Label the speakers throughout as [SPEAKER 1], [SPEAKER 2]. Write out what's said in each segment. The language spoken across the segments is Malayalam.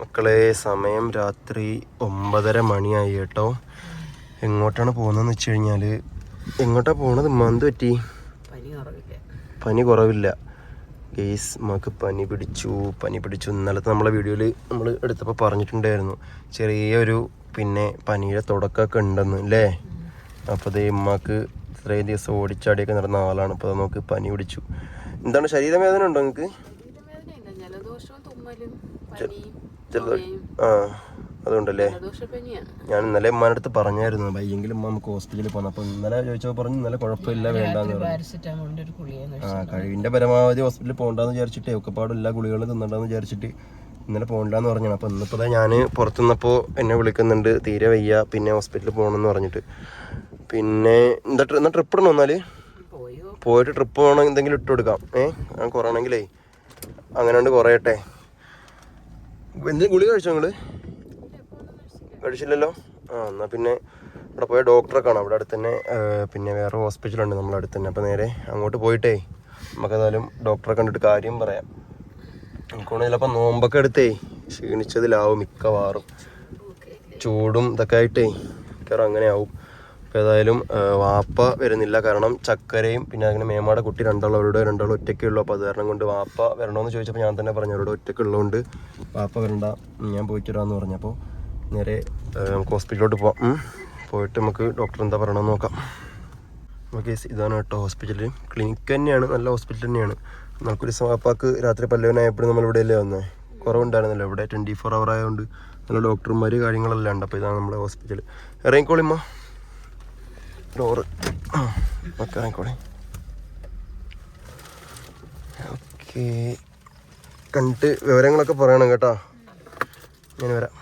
[SPEAKER 1] മക്കളെ സമയം രാത്രി ഒമ്പതര മണിയായി കേട്ടോ. എങ്ങോട്ടാണ് പോകുന്നതെന്ന് വെച്ച് കഴിഞ്ഞാൽ എങ്ങോട്ടാ പോണത്? മന്ത് പറ്റി?
[SPEAKER 2] പനി കുറവില്ല.
[SPEAKER 1] ഗെയ്സ് നമുക്ക് പനി പിടിച്ചു. പനി പിടിച്ചു. ഇന്നലത്തെ നമ്മളെ വീഡിയോയിൽ നമ്മൾ എടുത്തപ്പോൾ പറഞ്ഞിട്ടുണ്ടായിരുന്നു. ചെറിയൊരു പിന്നെ പനിയുടെ തുടക്കമൊക്കെ ഉണ്ടെന്ന് അല്ലേ? അപ്പോൾ അതേ ഉമ്മാക്ക് ഇത്രയും ദിവസം ഓടിച്ചാടിയൊക്കെ നടന്ന ആളാണ്. അപ്പോൾ അത് നമുക്ക് പനി പിടിച്ചു. എന്താണ് ശരീരവേദന ഉണ്ടോ നിങ്ങൾക്ക്?
[SPEAKER 2] ചുമയും.
[SPEAKER 1] ആ അതുകൊണ്ടല്ലേ? ഞാൻ ഇന്നലെ ഉമ്മാനടുത്ത് അടുത്ത് പറഞ്ഞായിരുന്നു വയ്യെങ്കിലും ഉമ്മ നമുക്ക് ഹോസ്പിറ്റലിൽ പോകണം അപ്പോൾ ഇന്നലെ ചോദിച്ചപ്പോൾ പറഞ്ഞു ഇന്നലെ കുഴപ്പമില്ല വേണ്ടെന്ന് പറഞ്ഞു. ആ കഴിവിന്റെ പരമാവധി ഹോസ്പിറ്റലിൽ പോകണ്ടെന്ന് വിചാരിച്ചിട്ട് ഒക്കെപ്പാടും എല്ലാ ഗുളികളും തിന്നണ്ടെന്ന് വിചാരിച്ചിട്ട് ഇന്നലെ പോകണ്ടെന്ന് പറഞ്ഞു അപ്പോൾ ഇന്നിപ്പോൾ ഞാൻ പുറത്തു നിന്നപ്പോൾ എന്നെ വിളിക്കുന്നുണ്ട് തീരെ വയ്യ പിന്നെ ഹോസ്പിറ്റലിൽ പോകണമെന്ന് പറഞ്ഞിട്ട്. പിന്നെ എന്താ എന്നാ ട്രിപ്പ് ഇടണം എന്നാൽ
[SPEAKER 2] പോയോ?
[SPEAKER 1] പോയിട്ട് ട്രിപ്പ് പോകണം എന്തെങ്കിലും ഇട്ട് കൊടുക്കാം. കുറവാണെങ്കിലേ ഞാൻ കുറയണമെങ്കിലേ അങ്ങനെ കുറയട്ടെ. എന്തെങ്കിലും ഗുളിക കഴിച്ചോ നിങ്ങൾ കഴിച്ചില്ലല്ലോ? ആ എന്നാൽ പിന്നെ ഇവിടെ പോയ ഡോക്ടറെ കാണാം. അവിടെ അടുത്ത് തന്നെ പിന്നെ വേറെ ഹോസ്പിറ്റലുണ്ട് നമ്മുടെ അടുത്ത് തന്നെ അപ്പോൾ നേരെ അങ്ങോട്ട് പോയിട്ടേ നമുക്കെന്തായാലും ഡോക്ടറെ കണ്ടിട്ട് കാര്യം പറയാം. എനിക്കൊണ്ട് ചിലപ്പോൾ നോമ്പൊക്കെ എടുത്തേ ക്ഷീണിച്ചതിലാവും മിക്കവാറും. ചൂടും ഇതൊക്കെ ആയിട്ടേ മിക്കവാറും അങ്ങനെ ആവും അപ്പോൾ ഏതായാലും വാപ്പ വരുന്നില്ല. കാരണം ചക്കരയും പിന്നെ അങ്ങനെ മേമാടെ കുട്ടി രണ്ടാളും അവരുടെ രണ്ടാളും ഒറ്റയ്ക്കേ ഉള്ളൂ. അപ്പോൾ അത് കാരണം കൊണ്ട് വാപ്പ വരണമെന്ന് ചോദിച്ചപ്പോൾ ഞാൻ തന്നെ പറഞ്ഞു അവരുടെ ഒറ്റയ്ക്ക് ഉള്ളതുകൊണ്ട് വാപ്പ വരണ്ട. ഞാൻ പോയിട്ട് വരാമെന്ന് പറഞ്ഞപ്പോൾ നേരെ നമുക്ക് ഹോസ്പിറ്റലിലോട്ട് പോവാം. പോയിട്ട് നമുക്ക് ഡോക്ടർ എന്താ പറയണമെന്ന് നോക്കാം. നമുക്ക് ഇതാണ് കേട്ടോ ഹോസ്പിറ്റൽ ക്ലിനിക്ക് തന്നെയാണ് നല്ല ഹോസ്പിറ്റൽ തന്നെയാണ്. നമുക്കൊരു വാപ്പാക്ക് രാത്രി പല്ലവനായപ്പോഴും നമ്മൾ ഇവിടെ അല്ലേ വന്നേ? കുറവുണ്ടായിരുന്നല്ലോ. ഇവിടെ ട്വന്റി ഫോർ അവർ ആയതുകൊണ്ട് നല്ല ഡോക്ടർമാർ കാര്യങ്ങളെല്ലാം ഉണ്ട്. അപ്പോൾ ഇതാണ് നമ്മുടെ ഹോസ്പിറ്റൽ ഇറങ്ങിക്കോളിമ്മ ഒക്കെ ഇറങ്ങിക്കോളെ ഓക്കെ കണ്ടിട്ട് വിവരങ്ങളൊക്കെ പറയണം കേട്ടോ. ഞാൻ വരാം.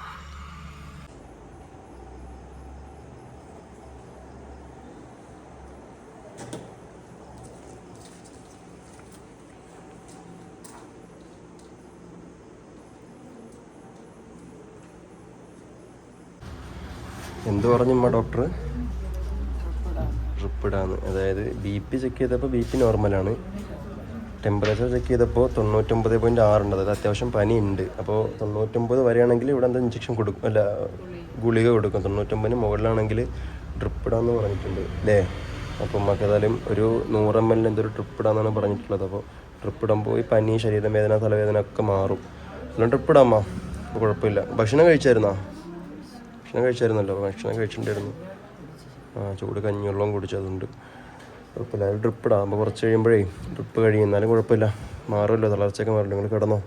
[SPEAKER 1] എന്തു പറഞ്ഞുമ്മ ഡോക്ടർ ട്രിപ്പ് ഇടാന്ന് അതായത് ബി പി ചെക്ക് ചെയ്തപ്പോൾ ബി പി നോർമലാണ് ടെമ്പറേച്ചർ ചെക്ക് ചെയ്തപ്പോൾ തൊണ്ണൂറ്റൊമ്പത് പോയിന്റ് ആറുണ്ട് അതായത് അത്യാവശ്യം പനി ഉണ്ട് അപ്പോൾ തൊണ്ണൂറ്റൊമ്പത് വരെയാണെങ്കിൽ ഇവിടെ എന്താ ഇഞ്ചക്ഷൻ കൊടുക്കും? അല്ല ഗുളിക കൊടുക്കും. തൊണ്ണൂറ്റൊമ്പതിന് മുകളിലാണെങ്കിൽ ഡ്രിപ്പ് ഇടാന്ന് പറഞ്ഞിട്ടുണ്ട്. അല്ലേ അപ്പം നമുക്ക് ഏതായാലും ഒരു നൂറ് എം എല്ലിന് എന്തൊരു ട്രിപ്പ് ഇടാന്നാണ് പറഞ്ഞിട്ടുള്ളത്. അപ്പോൾ ട്രിപ്പ് ഇടുമ്പോൾ ഈ പനി ശരീരം വേദന തലവേദന ഒക്കെ മാറും. എല്ലാം ട്രിപ്പ് ഇടാമ്മ അപ്പോൾ കുഴപ്പമില്ല. ഭക്ഷണം കഴിച്ചായിരുന്നോ? ഭക്ഷണം കഴിച്ചായിരുന്നല്ലോ. ഭക്ഷണം കഴിച്ചിട്ടുണ്ടായിരുന്നു. ചൂട് കഞ്ഞിവെള്ളം കുടിച്ചതുണ്ട്. കുഴപ്പമില്ല അത് ഡ്രിപ്പ് ഇടാം അപ്പോൾ കുറച്ച് കഴിയുമ്പോഴേ ഡ്രിപ്പ് കഴിയും. എന്നാലും കുഴപ്പമില്ല. മാറുമല്ലോ. തളർച്ചയൊക്കെ മാറില്ല നിങ്ങൾ കിടന്നോ.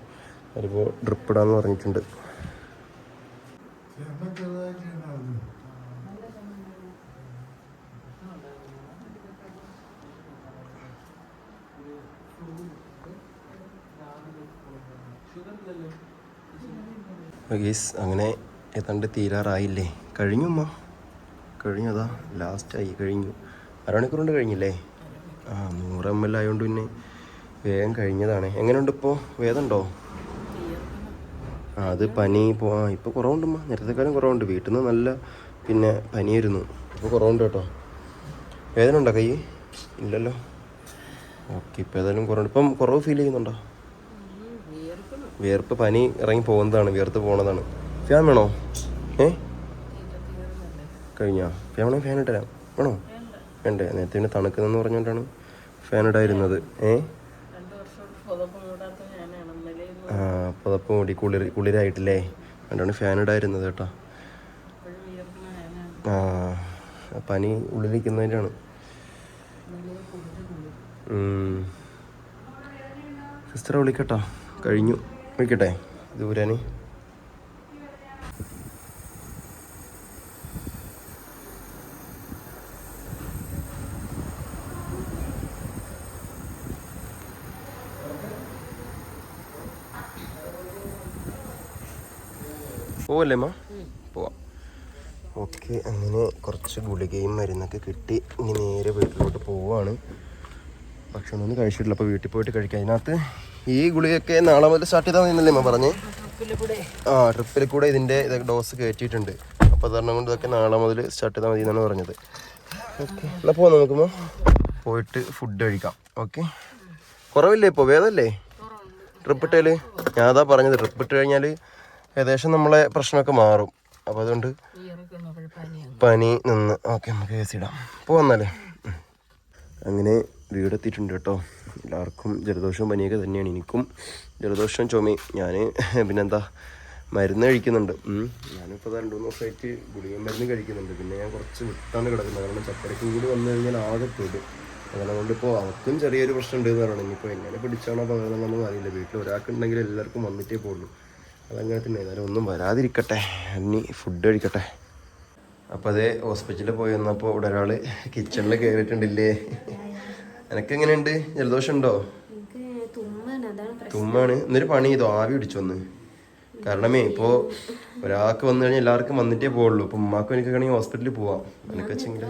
[SPEAKER 1] അതിപ്പോൾ ഡ്രിപ്പ് ഇടാന്ന് പറഞ്ഞിട്ടുണ്ട് അങ്ങനെ ഏതാണ്ട് തീരാറായില്ലേ? കഴിഞ്ഞു അമ്മ കഴിഞ്ഞു അതാ ലാസ്റ്റായി കഴിഞ്ഞു. അരമണിക്കൂർ കൊണ്ട് കഴിഞ്ഞില്ലേ? ആ നൂറ് എം എൽ ആയതുകൊണ്ട് പിന്നെ വേഗം കഴിഞ്ഞതാണ്. എങ്ങനെയുണ്ട് ഇപ്പോൾ വേദമുണ്ടോ ആ അത് പനി ഇപ്പോൾ ആ ഇപ്പോൾ കുറവുണ്ടമ്മ നേരത്തെക്കാലം കുറവുണ്ട്. വീട്ടിൽ നിന്ന് നല്ല പിന്നെ പനിയായിരുന്നു. ഇപ്പോൾ കുറവുണ്ട് കേട്ടോ. വേദന ഉണ്ടോ കൈ? ഇല്ലല്ലോ. ഓക്കെ ഇപ്പോൾ ഏതായാലും കുറവുണ്ട്. ഇപ്പം കുറവ് ഫീൽ ചെയ്യുന്നുണ്ടോ? വിയർപ്പ് പനി ഇറങ്ങി പോകുന്നതാണ്. വിയർത്ത് പോകുന്നതാണ് ഫാൻ വേണോ? ഏ? കഴിഞ്ഞാ? ഫാൻ വേണോ ഫാൻ ഇട്ടരാം വേണോ? വേണ്ടേ? നേരത്തെ പിന്നെ തണുക്കുന്നെന്ന് പറഞ്ഞുകൊണ്ടാണ് ഫാൻ ഇടായിരുന്നത് ഏ? ആ പുതപ്പ് മൂടി കുളിർ കുളിരായിട്ടില്ലേ? അതുകൊണ്ടാണ് ഫാൻ ഇടായിരുന്നത് കേട്ടോ. ആ പനി
[SPEAKER 2] ഉള്ളിലിരിക്കുന്നതിന്റെയാണ്
[SPEAKER 1] സിസ്റ്ററെ വിളിക്കട്ടോ. കഴിഞ്ഞു. വിളിക്കട്ടെ? ദൂരാന് പോവല്ലേ മാ? പോവാം. ഓക്കെ അങ്ങനെ കുറച്ച് ഗുളികയും മരുന്നൊക്കെ കിട്ടി. ഇനി നേരെ വീട്ടിലോട്ട് പോവാണ്. ഭക്ഷണം ഒന്നും കഴിച്ചിട്ടില്ല. അപ്പോൾ വീട്ടിൽ പോയിട്ട് കഴിക്കാം. അതിനകത്ത് ഈ ഗുളികയൊക്കെ നാളെ മുതൽ സ്റ്റാർട്ട് ചെയ്താൽ മതിയെന്നല്ലേ അമ്മ പറഞ്ഞേ? ആ ട്രിപ്പിൽ കൂടെ ഇതിന്റെ ഡോസ് കയറ്റിയിട്ടുണ്ട് അപ്പോൾ അതാണ് കൊണ്ട് ഇതൊക്കെ നാളെ മുതൽ സ്റ്റാർട്ട് ചെയ്താൽ മതി എന്നാണ് പറഞ്ഞത്. ഓക്കെ എന്നാൽ പോവാം നമുക്കുമ്പോൾ പോയിട്ട് ഫുഡ് കഴിക്കാം. ഓക്കെ. കുറവില്ലേ ഇപ്പോൾ വേദമല്ലേ ട്രിപ്പ് ഇട്ടേൽ? ഞാൻ അതാ പറഞ്ഞത്. ട്രിപ്പ് ഇട്ട് കഴിഞ്ഞാൽ ഏകദേശം നമ്മളെ പ്രശ്നമൊക്കെ മാറും. അപ്പോൾ അതുകൊണ്ട് പനി നിന്ന്. ഓക്കെ നമുക്ക് എ സി ഇടാം പോന്നല്ലേ അങ്ങനെ വീടെത്തിയിട്ടുണ്ട് കേട്ടോ. എല്ലാവർക്കും ജലദോഷവും പനിയൊക്കെ തന്നെയാണ്. എനിക്കും ജലദോഷവും ചുമ ഞാൻ പിന്നെന്താ മരുന്ന് കഴിക്കുന്നുണ്ട്. ഞാനിപ്പോൾ രണ്ട് മൂന്ന് ദിവസമായിട്ട് ഗുളിക മരുന്ന് കഴിക്കുന്നുണ്ട്. പിന്നെ ഞാൻ കുറച്ച് വിട്ടാണ് കിടക്കുന്നത്. കാരണം ചക്കരയ്ക്ക് കൂടി വന്നു കഴിഞ്ഞാൽ ആകെ പെടും. അങ്ങനെ അതുകൊണ്ടിപ്പോൾ അവർക്കും ചെറിയൊരു പ്രശ്നം ഉണ്ട് എന്ന് പറയണം ഇനിയിപ്പോൾ എങ്ങനെ പിടിച്ചാണോ പകർന്നൊന്നും അറിയില്ല. വീട്ടിൽ ഒരാൾക്കുണ്ടെങ്കിൽ എല്ലാവർക്കും വന്നിട്ടേ പോകുള്ളൂ അതങ്ങനെ തന്നെ ഏതായാലും ഒന്നും വരാതിരിക്കട്ടെ. ഇനി ഫുഡ് കഴിക്കട്ടെ. അപ്പോൾ അതേ ഹോസ്പിറ്റലിൽ പോയി വന്നപ്പോൾ ഇവിടെ ഒരാൾ കിച്ചണിൽ കയറിയിട്ടുണ്ടില്ലേ എനക്കെങ്ങനെയുണ്ട്? ജലദോഷമുണ്ടോ? ജലദോഷം ഉണ്ടോ
[SPEAKER 3] തുമ്മാണ്.
[SPEAKER 1] എന്നൊരു പണി ചെയ്തോ ആവി പിടിച്ചു വന്ന് കാരണമേ ഇപ്പോൾ ഒരാൾക്ക് വന്നു കഴിഞ്ഞാൽ എല്ലാവർക്കും വന്നിട്ടേ പോവുള്ളൂ. അപ്പം ഉമ്മാക്കും എനിക്കാണെങ്കിൽ ഹോസ്പിറ്റലിൽ പോവാം. എനിക്ക് വെച്ചെങ്കിൽ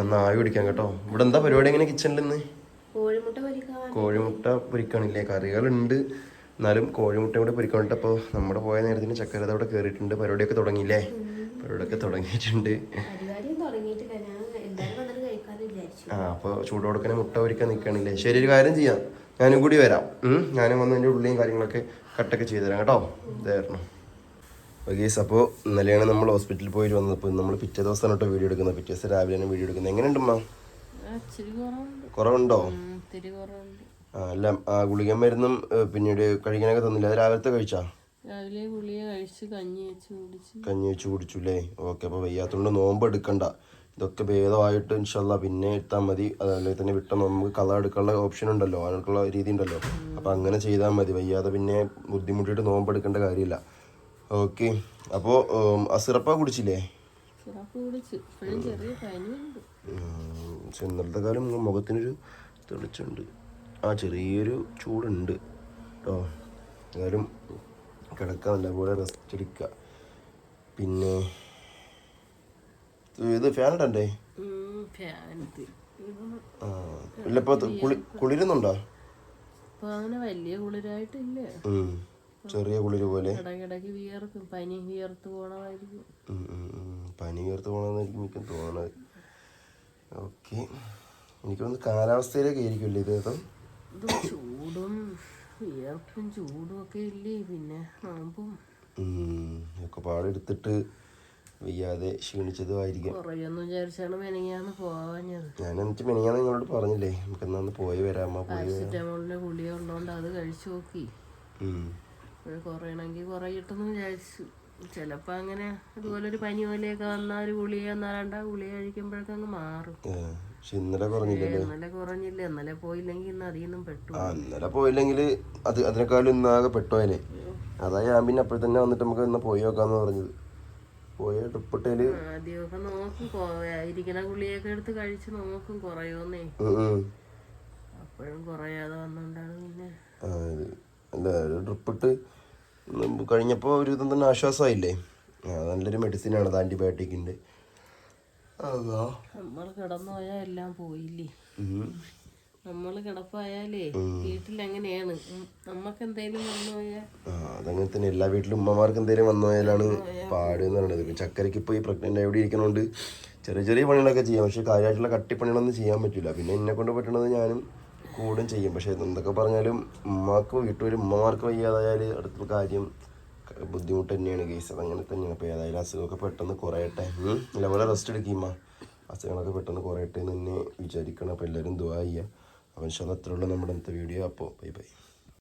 [SPEAKER 1] അന്ന് ആവി പിടിക്കാം കേട്ടോ. ഇവിടെ എന്താ പരിപാടി എങ്ങനെ കിച്ചണിൽ നിന്ന്
[SPEAKER 3] കോഴിമുട്ട
[SPEAKER 1] പൊരിക്കണില്ലേ? കറികളുണ്ട്. എന്നാലും കോഴിമുട്ടയും കൂടെ പൊരിക്കണിട്ട് അപ്പോൾ നമ്മുടെ പോയ നേരത്തിന് ചക്കരത അവിടെ കയറിയിട്ടുണ്ട് പരിപാടിയൊക്കെ തുടങ്ങിയില്ലേ? പരിപാടിയൊക്കെ തുടങ്ങിയിട്ടുണ്ട്. ആ അപ്പോൾ ചൂടോടക്കനെ മുട്ട പൊരിക്കാൻ നിൽക്കണില്ലേ ശരി ഒരു കാര്യം ചെയ്യാം. ഞാനും കൂടി വരാം. ഉം. ഞാനും വന്ന് എന്റെ ഉള്ളിയും കാര്യങ്ങളൊക്കെ കട്ടൊക്കെ ചെയ്തു തരാം കേട്ടോ. ഇതായിരുന്നു ഓക്കേസ് അപ്പോൾ ഇന്നലെയാണ് നമ്മൾ ഹോസ്പിറ്റലിൽ പോയി വന്നത്. അപ്പോൾ നമ്മൾ പിറ്റേ ദിവസമാണ് കേട്ടോ വീഡിയോ എടുക്കുന്നത്. പിറ്റേ ദിവസം രാവിലെ തന്നെ വീഡിയോ എടുക്കുന്നത്. എങ്ങനെയുണ്ടമ്മ
[SPEAKER 2] കുറവുണ്ടോ.
[SPEAKER 1] കുറവുണ്ട്. അല്ല ആ ഗുളിക മരുന്നും പിന്നീട് കഴിക്കാനൊക്കെ തന്നില്ല? അത് രാവിലത്തെ കഴിച്ചാ?
[SPEAKER 2] രാവിലെ ഗുളിക കഴിച്ച് കഞ്ഞി വെച്ച് കുടിച്ച്.
[SPEAKER 1] കഞ്ഞി വെച്ച് കുടിച്ചു അല്ലേ ഓക്കെ അപ്പോൾ വയ്യാത്തതുകൊണ്ട് നോമ്പ് എടുക്കണ്ട. ഇതൊക്കെ ഭേദമായിട്ട് ഇൻഷല്ല പിന്നെ എടുത്താൽ മതി. അതല്ലെങ്കിൽ തന്നെ വിട്ട നമുക്ക് കള എടുക്കാനുള്ള ഓപ്ഷൻ ഉണ്ടല്ലോ. അതിനുള്ള രീതി ഉണ്ടല്ലോ. അപ്പോൾ അങ്ങനെ ചെയ്താൽ മതി. വയ്യാതെ പിന്നെ ബുദ്ധിമുട്ടിയിട്ട് നോമ്പ് എടുക്കേണ്ട കാര്യമില്ല. ഓക്കെ അപ്പോൾ അസിറപ്പ സിറപ്പാ കുടിച്ചില്ലേ? ഇന്നലത്തെ കാലം മുഖത്തിനൊരു തെളിച്ചുണ്ട് ആ ചെറിയൊരു ചൂടുണ്ട് കേട്ടോ എന്നാലും കിടക്കാൻ നല്ലപോലെ റെസ്റ്റ് എടുക്കുക. പിന്നെ ഇത് ഫാൻ ഇടണ്ടേ. ഇല്ല ഇപ്പോൾ കുളി കുളിരുന്നുണ്ടോ?
[SPEAKER 2] ഇപ്പൊ അങ്ങനെ വലിയ കുളിരായിട്ടില്ല.
[SPEAKER 1] ചെറിയ കുളിര് പോലെ.
[SPEAKER 2] പനി വിയർത്ത്
[SPEAKER 1] ഉം. പനി ഉയർത്ത് പോകണമെന്ന് എനിക്ക് തോന്നണത്. ഓക്കെ. എനിക്ക് തോന്നുന്നു കാലാവസ്ഥയിലേക്ക് ആയിരിക്കുമല്ലേ കേട്ടോ
[SPEAKER 2] ഇത് ചൂടും വിയർപ്പും ചൂടും ഒക്കെ ഇല്ലേ പിന്നെ നോമ്പും
[SPEAKER 1] ഒക്കെ പാടെടുത്തിട്ട് വയ്യാതെ ക്ഷീണിച്ചതുമായിരിക്കും.
[SPEAKER 2] കുറയൊന്നും വിചാരിച്ചാണ് മെനങ്ങാന്ന് പോവാഞ്ഞത്
[SPEAKER 1] ഞാൻ എന്നിട്ട് മെനിയാന്ന് നിങ്ങളോട് പറഞ്ഞില്ലേ നമുക്ക് എന്നാന്ന് പോയി വരാമ്മ
[SPEAKER 2] പാരസിറ്റമോളിന്റെ ഗുളിക ഉള്ളതുകൊണ്ട് അത് കഴിച്ചു നോക്കി. കുറയണമെങ്കിൽ കുറയട്ടെന്ന് വിചാരിച്ചു. ചിലപ്പോൾ അങ്ങനെ ഇതുപോലെ ഒരു പനി പോലെയൊക്കെ വന്നാൽ ഒരു ഗുളിക എന്നാൽ രണ്ടാ ഗുളിക കഴിക്കുമ്പോഴൊക്കെ അങ്ങ് മാറും.
[SPEAKER 1] പക്ഷെ ഇന്നലെ പറഞ്ഞില്ലല്ലേ
[SPEAKER 2] ഇന്നലെ കുറഞ്ഞില്ല. ഇന്നലെ പോയില്ലെങ്കിൽ ഇന്ന് അതിന്നും പെട്ടു.
[SPEAKER 1] ആ ഇന്നലെ പോയില്ലെങ്കിൽ അത് അതിനേക്കാളും ഇന്നാകെ പെട്ടോയനെ അതാ ഞാൻ പിന്നെ അപ്പോൾ തന്നെ വന്നിട്ട് നമുക്ക് ഇന്ന് പോയി നോക്കാന്ന് പറഞ്ഞത്. പോയ ട്രിപ്പിട്ടേൽ
[SPEAKER 2] ആദ്യമൊക്കെ നോക്കും. ഇരിക്കണ ഗുളിയൊക്കെ എടുത്ത് കഴിച്ച് നോക്കും. കുറയോന്നേ. അപ്പോഴും കുറയാതെ വന്നോണ്ടാണ് പിന്നെ.
[SPEAKER 1] ആ അല്ല ഒരു ട്രിപ്പിട്ട് കഴിഞ്ഞപ്പോൾ ഒരു ഇതും തന്നെ ആശ്വാസമായില്ലേ നല്ലൊരു മെഡിസിനാണ് അത് ആന്റിബയോട്ടിക് ഉണ്ട്.
[SPEAKER 2] നമ്മൾ കിടന്നു പോയാൽ എല്ലാം പോയില്ലേ? നമ്മൾ കിടപ്പായാലേ വീട്ടിൽ അങ്ങനെയാണ് നമുക്ക് എന്തെങ്കിലും വന്നു പോയാൽ
[SPEAKER 1] അതങ്ങനെ തന്നെ എല്ലാ വീട്ടിലും ഉമ്മമാർക്ക് എന്തെങ്കിലും വന്നു പോയാലാണ് പാട് എന്ന് പറയുന്നത് ഇപ്പം ചക്കരയ്ക്ക് ഇപ്പോൾ ഈ പ്രഗ്നന്റ് എവിടെ ഇരിക്കണോണ്ട് ചെറിയ ചെറിയ പണികളൊക്കെ ചെയ്യാം. പക്ഷെ കാര്യമായിട്ടുള്ള കട്ടിപ്പണികളൊന്നും ചെയ്യാൻ പറ്റില്ല പിന്നെ എന്നെ കൊണ്ട് പറ്റണത് ഞാനും കൂടും ചെയ്യും. പക്ഷേ എന്തൊക്കെ പറഞ്ഞാലും ഉമ്മാക്ക് വീട്ടിൽ ഉമ്മമാർക്ക് വയ്യാതായാൽ അടുത്ത കാര്യം ബുദ്ധിമുട്ട് തന്നെയാണ് കേസ് അതങ്ങനെ തന്നെയാണ് അപ്പോൾ ഏതായാലും അസുഖമൊക്കെ പെട്ടെന്ന് കുറയട്ടെ. നല്ലപോലെ റെസ്റ്റ് എടുക്കുമ്മ അസുഖങ്ങളൊക്കെ പെട്ടെന്ന് കുറയട്ടെ എന്ന് തന്നെ വിചാരിക്കണം. അപ്പോൾ എല്ലാവരും ദുവാ ചെയ്യുക. അപ്പോൾ ഇൻഷാല്ല അത്രയുള്ള നമ്മുടെ ഇന്നത്തെ വീഡിയോ അപ്പോൾ ബൈ ബൈ